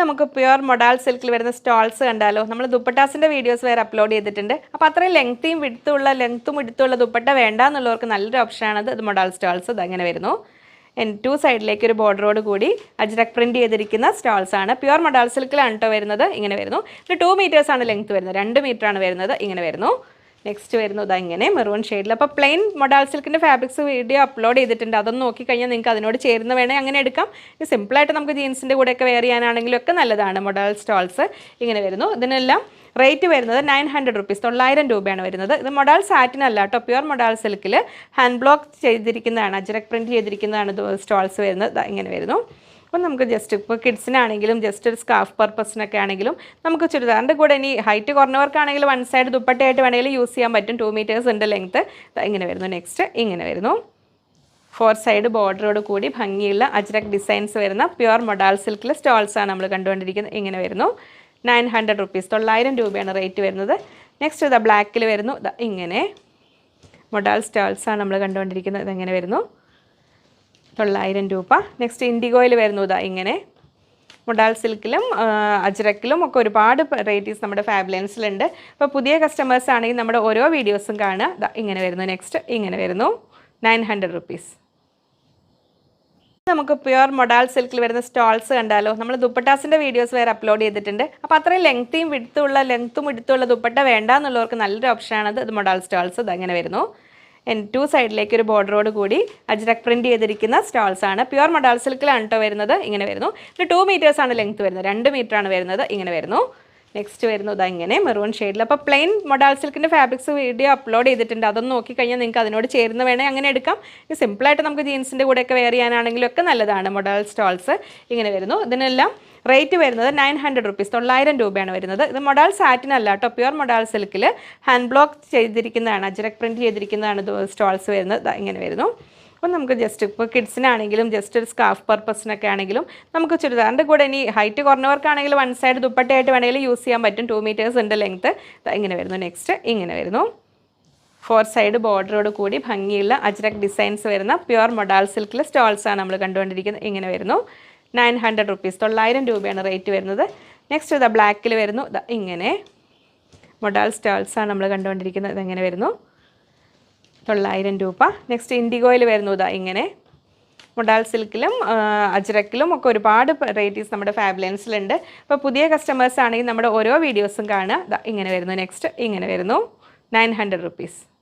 നമുക്ക് pure modal സിൽക്കിൽ വരുന്ന സ്റ്റോൾസ് കണ്ടാലോ? നമ്മൾ ദുപ്പട്ടാസിന്റെ വീഡിയോസ് വേറെ അപ്ലോഡ് ചെയ്തിട്ടുണ്ട്. അപ്പോൾ അത്രയും ലെങ്തിയും വിടുത്തുള്ള ലെങ്ത്തും വിടുത്തുള്ള ദുപ്പട്ട വേണ്ട എന്നുള്ളവർക്ക് നല്ലൊരു ഓപ്ഷനാണ് ഇത് മൊഡാൾ സ്റ്റോൾസ് ഇത് അങ്ങനെ വരുന്നു. ടു സൈഡിലേക്ക് ഒരു ബോർഡറോട് കൂടി അജ്രക് പ്രിന്റ് ചെയ്തിരിക്കുന്ന സ്റ്റോൾസ് ആണ്. പ്യുവർ മൊഡാൾ സിൽക്കിലാണ് കേട്ടോ വരുന്നത്. ഇങ്ങനെ വരുന്നു. ഇത് ടു ആണ് ലെങ്ത് വരുന്നത്. രണ്ട് മീറ്റർ ആണ് വരുന്നത്. ഇങ്ങനെ വരുന്നു. നെക്സ്റ്റ് വരുന്നത് ഇങ്ങനെ മെറൂൺ ഷെയ്ഡിൽ അപ്പോൾ പ്ലെയിൻ മൊഡാൾ സിൽക്കിന്റെ ഫാബ്രിക്സ് വീഡിയോ അപ്ലോഡ് ചെയ്തിട്ടുണ്ട്. അതൊന്ന് നോക്കിക്കഴിഞ്ഞാൽ നിങ്ങൾക്ക് അതിനോട് ചേരുന്ന വേണേൽ അങ്ങനെ എടുക്കാം. സിമ്പിളായിട്ട് നമുക്ക് ജീൻസിന്റെ കൂടെയൊക്കെ വെയർ ചെയ്യാനാണെങ്കിലും ഒക്കെ നല്ലതാണ് മൊഡാൾ സ്റ്റോൾസ് ഇങ്ങനെ വരുന്നു. ഇതിനെല്ലാം റേറ്റ് വരുന്നത് നയൻ ഹൺഡ്രഡ് റുപ്പീസ് തൊള്ളായിരം രൂപയാണ് വരുന്നത്. ഇത് മൊഡാൾ സാറ്റിൻ അല്ല കേട്ടോ. പ്യുവർ മൊഡാൾ സിൽക്കിൽ ഹാൻഡ് ബ്ലോക്ക് ചെയ്തിരിക്കുന്നതാണ്. അജറക് പ്രിന്റ് ചെയ്തിരിക്കുന്നതാണ് സ്റ്റോൾസ് വരുന്നത്. ഇങ്ങനെ വരുന്നു. അപ്പം നമുക്ക് ജസ്റ്റ് ഇപ്പോൾ കിഡ്സിനാണെങ്കിലും ജസ്റ്റ് ഒരു സ്കാഫ് പർപ്പസിനൊക്കെ ആണെങ്കിലും നമുക്ക് ചുരിദാറിന്റെ കൂടെ ഇനി ഹൈറ്റ് കുറഞ്ഞവർക്കാണെങ്കിൽ വൺ സൈഡ് ദുപ്പട്ടയായിട്ട് വേണമെങ്കിൽ യൂസ് ചെയ്യാൻ പറ്റും. ടു മീറ്റേഴ്സ് ഉണ്ട് ലെങ്ത്ത് ഇങ്ങനെ വരുന്നു. നെക്സ്റ്റ് ഇങ്ങനെ വരുന്നു. ഫോർ സൈഡ് ബോർഡറോട് കൂടി ഭംഗിയുള്ള അജ്രക് ഡിസൈൻസ് വരുന്ന പ്യുവർ മൊഡാൾ സിൽക്കിലെ സ്റ്റോൾസാണ് നമ്മൾ കണ്ടുകൊണ്ടിരിക്കുന്നത്. ഇങ്ങനെ വരുന്നു. നയൻ ഹൺഡ്രഡ് റുപ്പീസ് തൊള്ളായിരം രൂപയാണ് റേറ്റ് വരുന്നത്. നെക്സ്റ്റ് ഇതാ ബ്ലാക്കിൽ വരുന്നു. ഇങ്ങനെ മൊഡാൾ സ്റ്റോൾസാണ് നമ്മൾ കണ്ടുകൊണ്ടിരിക്കുന്നത്. ഇതെങ്ങനെ വരുന്നു? തൊള്ളായിരം രൂപ. നെക്സ്റ്റ് ഇൻഡിഗോയിൽ വരുന്നു ഇതാ ഇങ്ങനെ. മുഡാൽ സിൽക്കിലും അജ്രക്കിലും ഒക്കെ ഒരുപാട് വെറൈറ്റീസ് നമ്മുടെ ഫാബ്ലൻസിലുണ്ട് അപ്പോൾ പുതിയ കസ്റ്റമേഴ്സ് ആണെങ്കിൽ നമ്മുടെ ഓരോ വീഡിയോസും കാണുക. ഇങ്ങനെ വരുന്നു. നെക്സ്റ്റ് ഇങ്ങനെ വരുന്നു. നയൻ ഹൺഡ്രഡ് റുപ്പീസ് നമുക്ക് പ്യുവർ മൊഡാൽ സിൽക്കിൽ വരുന്ന സ്റ്റോൾസ് കണ്ടാലോ? നമ്മൾ ദുപ്പട്ടാസിന്റെ വീഡിയോസ് വേറെ അപ്ലോഡ് ചെയ്തിട്ടുണ്ട്. അപ്പോൾ അത്രയും ലെങ്ത്തും വിടുത്തുള്ള ലെങ്ത്തും വിടുത്തുള്ള ദുപ്പട്ട വേണ്ട എന്നുള്ളവർക്ക് നല്ലൊരു ഓപ്ഷനാണ് ഇത് മൊഡാൽ സ്റ്റോൾസ് ഇത് അങ്ങനെ വരുന്നു. ടു സൈഡിലേക്ക് ഒരു ബോർഡറോട് കൂടി അജ്രക് പ്രിന്റ് ചെയ്തിരിക്കുന്ന സ്റ്റാൾസ് ആണ്. പ്യുവർ മൊഡാൾ സിൽക്കിലാണ് കേട്ടോ വരുന്നത്. ഇങ്ങനെ വരുന്നു. ഇത് ടു മീറ്റേഴ്സ് ആണ് ലെങ്ത് വരുന്നത്. രണ്ട് മീറ്റർ ആണ് വരുന്നത്. ഇങ്ങനെ വരുന്നു. നെക്സ്റ്റ് വരുന്നത് ഇങ്ങനെ മെറൂൺ ഷെയ്ഡിൽ അപ്പോൾ പ്ലെയിൻ മൊഡാൾ സിൽക്കിന്റെ ഫാബ്രിക്സ് വീഡിയോ അപ്ലോഡ് ചെയ്തിട്ടുണ്ട്. അതൊന്ന് നോക്കിക്കഴിഞ്ഞാൽ നിങ്ങൾക്ക് അതിനോട് ചേരുന്ന വേണേൽ അങ്ങനെ എടുക്കാം. സിമ്പിളായിട്ട് നമുക്ക് ജീൻസിന്റെ കൂടെയൊക്കെ വെയർ ചെയ്യാനാണെങ്കിലും ഒക്കെ നല്ലതാണ്. മൊഡാൾ സ്റ്റോൾസ് ഇങ്ങനെ വരുന്നു. ഇതിനെല്ലാം റേറ്റ് വരുന്നത് നയൻ ഹൺഡ്രഡ് റുപ്പീസ് തൊള്ളായിരം രൂപയാണ് വരുന്നത്. ഇത് മൊഡാൾ സാറ്റിൻ അല്ല കേട്ടോ പ്യുവർ മൊഡാൾ സിൽക്കിൽ ഹാൻഡ് ബ്ലോക്ക് ചെയ്തിരിക്കുന്നതാണ് അജ്രക് പ്രിന്റ് ചെയ്തിരിക്കുന്നതാണ് സ്റ്റോൾസ് വരുന്നത്. ഇങ്ങനെ വരുന്നു. അപ്പം നമുക്ക് ജസ്റ്റ് ഇപ്പോൾ കിഡ്സിനാണെങ്കിലും ജസ്റ്റ് ഒരു സ്കാഫ് പർപ്പസിനൊക്കെ ആണെങ്കിലും നമുക്ക് ചുരിദാറിന്റെ കൂടെ ഇനി ഹൈറ്റ് കുറഞ്ഞവർക്കാണെങ്കിൽ വൺ സൈഡ് ദുപ്പട്ടയായിട്ട് വേണമെങ്കിൽ യൂസ് ചെയ്യാൻ പറ്റും. ടു മീറ്റേഴ്സ് ഉണ്ട് ലെങ്ത്ത് ഇങ്ങനെ വരുന്നു. നെക്സ്റ്റ് ഇങ്ങനെ വരുന്നു. ഫോർ സൈഡ് ബോർഡറോട് കൂടി ഭംഗിയുള്ള അജ്രക് ഡിസൈൻസ് വരുന്ന പ്യുവർ മൊഡാൾ സിൽക്കിലെ സ്റ്റോൾസാണ് നമ്മൾ കണ്ടുകൊണ്ടിരിക്കുന്നത്. ഇങ്ങനെ വരുന്നു. Nine hundred rupees. തൊള്ളായിരം രൂപയാണ് റേറ്റ് വരുന്നത്. നെക്സ്റ്റ് ഇതാ ബ്ലാക്കിൽ വരുന്നു. ഇതാ ഇങ്ങനെ. മൊഡാൾ സ്റ്റാൾസാണ് നമ്മൾ കണ്ടുകൊണ്ടിരിക്കുന്നത്. ഇതെങ്ങനെ വരുന്നു? തൊള്ളായിരം രൂപ. നെക്സ്റ്റ് ഇൻഡിഗോയിൽ വരുന്നു. ഇതാ ഇങ്ങനെ. മൊഡാൾ സിൽക്കിലും അജ്രക്കിലും ഒക്കെ ഒരുപാട് വെറൈറ്റീസ് നമ്മുടെ ഫാബ്ലൻസിലുണ്ട് അപ്പോൾ പുതിയ കസ്റ്റമേഴ്സ് ആണെങ്കിൽ നമ്മുടെ ഓരോ വീഡിയോസും കാണുക. ഇങ്ങനെ വരുന്നു. നെക്സ്റ്റ് ഇങ്ങനെ വരുന്നു. Nine hundred rupees